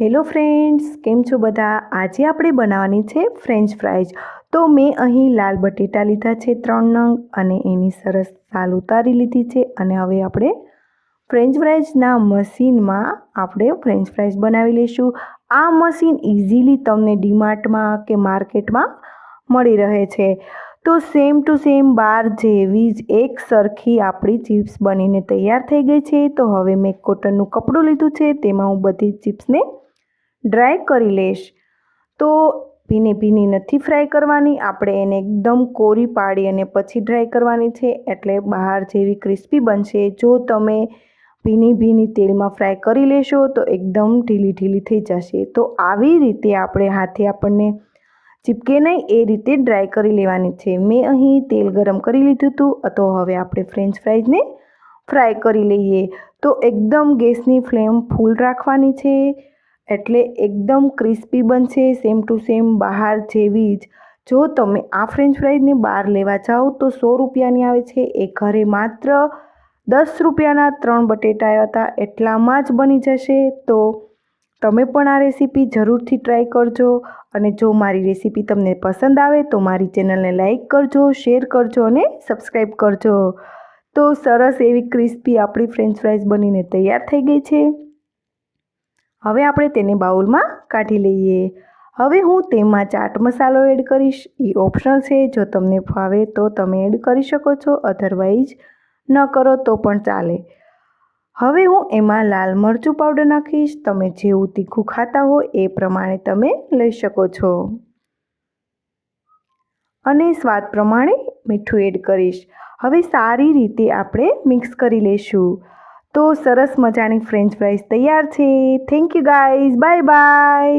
Hello friends, કેમ છો બધા? આજે આપણે બનાવવાની છે ફ્રેન્ચ ફ્રાઈઝ. તો મેં અહીં લાલ બટેટા લીધા છે ત્રણ નંગ અને એની સરસ સાલ ઉતારી લીધી છે અને હવે આપણે ફ્રેન્ચ ફ્રાઈઝના મશીનમાં આપણે ફ્રેન્ચ ફ્રાઈઝ બનાવી લઈશું. આ મશીન ઇઝીલી તમને ડીમાર્ટમાં કે માર્કેટમાં મળી રહે છે. તો સેમ ટુ સેમ બાર જેવી જ એક સરખી આપણી ચિપ્સ બનીને તૈયાર થઈ ગઈ છે. તો હવે મેં કોટનનું કપડું લીધું છે, તેમાં હું બધી ચિપ્સને ડ્રાય કરી લઈશ. તો ભીની ભીની નથી ફ્રાય કરવાની. આપણે એને એકદમ કોરી પાડી અને પછી ડ્રાય કરવાની છે. એટલે બહાર જેવી ક્રિસ્પી બનશે. જો તમે ભીની ભીની તેલમાં ફ્રાય કરી લેશો તો એકદમ ઢીલી ઢીલી થઈ જશે. તો આવી રીતે આપણે હાથે આપણને ચીપકે નહીં, એ રીતે ડ્રાય કરી લેવાની છે. મેં અહીં તેલ ગરમ કરી લીધું હતું. તો હવે આપણે ફ્રેન્ચ ફ્રાઈઝને ફ્રાય કરી લઈએ. તો એકદમ ગેસની ફ્લેમ ફૂલ રાખવાની છે. એટલે એકદમ ક્રિસ્પી બનશે સેમ ટુ સેમ બહાર જેવી જ. જો તમે આ ફ્રેન્ચ ફ્રાઈઝને બહાર લેવા જાઓ, તો સો રૂપિયાની આવે છે. એ ઘરે માત્ર દસ રૂપિયાના ત્રણ બટેટા હતા. એટલામાં જ બની જશે. તો તમે પણ આ રેસીપી જરૂરથી ટ્રાય કરજો. અને જો મારી રેસીપી તમને પસંદ આવે, તો મારી ચેનલને લાઇક કરજો શેર કરજો અને સબસ્ક્રાઈબ કરજો. તો સરસ એવી ક્રિસ્પી આપણી ફ્રેન્ચ ફ્રાઈઝ બનીને તૈયાર થઈ ગઈ છે. હવે આપણે તેને બાઉલમાં કાઢી લઈએ. હવે હું તેમાં ચાટ મસાલો એડ કરીશ. એ ઓપ્શનલ છે. જો તમને ફાવે તો તમે એડ કરી શકો છો. અધરવાઇઝ ન કરો તો પણ ચાલે. હવે હું એમાં લાલ મરચું પાવડર નાખીશ. તમે જેવું તીખું ખાતા હો એ પ્રમાણે તમે લઈ શકો છો. અને સ્વાદ પ્રમાણે મીઠું એડ કરીશ. હવે સારી રીતે આપણે મિક્સ કરી લઈશું. તો સરસ મજાની ફ્રેન્ચ ફ્રાઈઝ તૈયાર છે. Thank you guys bye bye